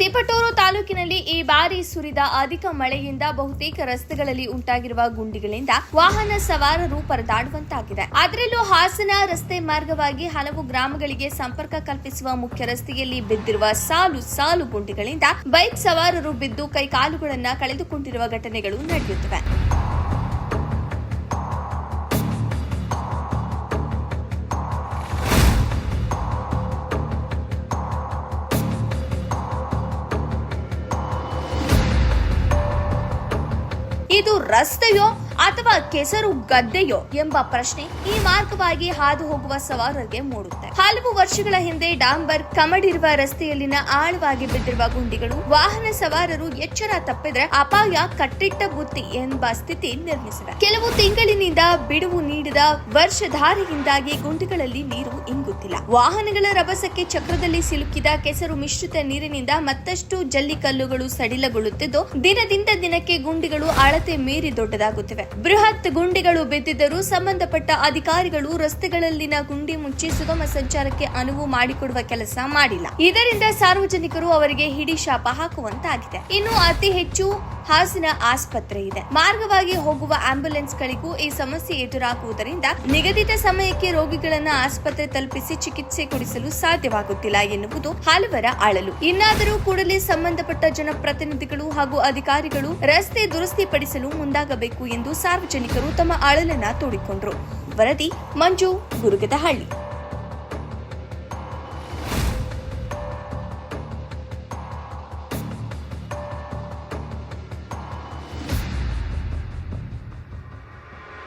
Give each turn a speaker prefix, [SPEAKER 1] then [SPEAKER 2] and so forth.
[SPEAKER 1] ತಿಪಟೂರು ತಾಲೂಕಿನಲ್ಲಿ ಈ ಬಾರಿ ಸುರಿದ ಅಧಿಕ ಮಳೆಯಿಂದ ಬಹುತೇಕ ರಸ್ತೆಗಳಲ್ಲಿ ಉಂಟಾಗಿರುವ ಗುಂಡಿಗಳಿಂದ ವಾಹನ ಸವಾರರು ಪರದಾಡುವಂತಾಗಿದೆ. ಅದರಲ್ಲೂ ಹಾಸನ ರಸ್ತೆ ಮಾರ್ಗವಾಗಿ ಹಲವು ಗ್ರಾಮಗಳಿಗೆ ಸಂಪರ್ಕ ಕಲ್ಪಿಸುವ ಮುಖ್ಯ ರಸ್ತೆಯಲ್ಲಿ ಬಿದ್ದಿರುವ ಸಾಲು ಸಾಲು ಗುಂಡಿಗಳಿಂದ ಬೈಕ್ ಸವಾರರು ಬಿದ್ದು ಕೈಕಾಲುಗಳನ್ನು ಕಳೆದುಕೊಂಡಿರುವ ಘಟನೆಗಳು ನಡೆಯುತ್ತಿವೆ. ಇದು ರಸ್ತೆಯೋ ಅಥವಾ ಕೆಸರು ಗದ್ದೆಯೋ ಎಂಬ ಪ್ರಶ್ನೆ ಈ ಮಾರ್ಗವಾಗಿ ಹಾದು ಹೋಗುವ ಸವಾರರಿಗೆ ಮೂಡುತ್ತೆ. ಹಲವು ವರ್ಷಗಳ ಹಿಂದೆ ಡಾಂಬರ್ ಕಮಡಿರುವ ರಸ್ತೆಯಲ್ಲಿನ ಆಳವಾಗಿ ಬಿದ್ದಿರುವ ಗುಂಡಿಗಳು, ವಾಹನ ಸವಾರರು ಎಚ್ಚರ ತಪ್ಪಿದ್ರೆ ಅಪಾಯ ಕಟ್ಟಿಟ್ಟ ಬುತ್ತಿ ಎಂಬ ಸ್ಥಿತಿ ನಿರ್ಮಿಸಿದೆ. ಕೆಲವು ತಿಂಗಳಿನಿಂದ ಬಿಡುವು ನೀಡಿದ ವರ್ಷಧಾರೆಯಿಂದಾಗಿ ಗುಂಡಿಗಳಲ್ಲಿ ನೀರು ಇಂಗುತ್ತಿಲ್ಲ. ವಾಹನಗಳ ರಭಸಕ್ಕೆ ಚಕ್ರದಲ್ಲಿ ಸಿಲುಕಿದ ಕೆಸರು ಮಿಶ್ರಿತ ನೀರಿನಿಂದ ಮತ್ತಷ್ಟು ಜಲ್ಲಿಕಲ್ಲುಗಳು ಸಡಿಲಗೊಳ್ಳುತ್ತಿದ್ದು, ದಿನದಿಂದ ದಿನಕ್ಕೆ ಗುಂಡಿಗಳು ಅಳತೆ ಮೀರಿ ದೊಡ್ಡದಾಗುತ್ತಿವೆ. ಬೃಹತ್ ಗುಂಡಿಗಳು ಬಿದ್ದಿದ್ದರೂ ಸಂಬಂಧಪಟ್ಟ ಅಧಿಕಾರಿಗಳು ರಸ್ತೆಗಳಲ್ಲಿನ ಗುಂಡಿ ಮುಚ್ಚಿ ಸುಗಮ ಸಂಚಾರಕ್ಕೆ ಅನುವು ಮಾಡಿಕೊಡುವ ಕೆಲಸ ಮಾಡಿಲ್ಲ. ಇದರಿಂದ ಸಾರ್ವಜನಿಕರು ಅವರಿಗೆ ಹಿಡಿ ಶಾಪ ಹಾಕುವಂತಾಗಿದೆ. ಇನ್ನು ಅತಿ ಹೆಚ್ಚು ಹಾಸನ ಆಸ್ಪತ್ರೆ ಇದೆ. ಮಾರ್ಗವಾಗಿ ಹೋಗುವ ಆಂಬ್ಯುಲೆನ್ಸ್ಗಳಿಗೂ ಈ ಸಮಸ್ಯೆ ಎದುರಾಗುವುದರಿಂದ ನಿಗದಿತ ಸಮಯಕ್ಕೆ ರೋಗಿಗಳನ್ನ ಆಸ್ಪತ್ರೆ ತಲುಪಿಸಿ ಚಿಕಿತ್ಸೆ ಕೊಡಿಸಲು ಸಾಧ್ಯವಾಗುತ್ತಿಲ್ಲ ಎನ್ನುವುದು ಹಲವರ ಅಳಲು ಇನ್ನಾದರೂ ಕೂಡಲೇ ಸಂಬಂಧಪಟ್ಟ ಜನಪ್ರತಿನಿಧಿಗಳು ಹಾಗೂ ಅಧಿಕಾರಿಗಳು ರಸ್ತೆ ದುರಸ್ತಿಪಡಿಸಲು ಮುಂದಾಗಬೇಕು ಎಂದು ಸಾರ್ವಜನಿಕರು ತಮ್ಮ ಅಳಲನ್ನ ತೋಡಿಕೊಂಡರು. ವರದಿ ಮಂಜು ಗುರುಗದಹಳ್ಳಿ.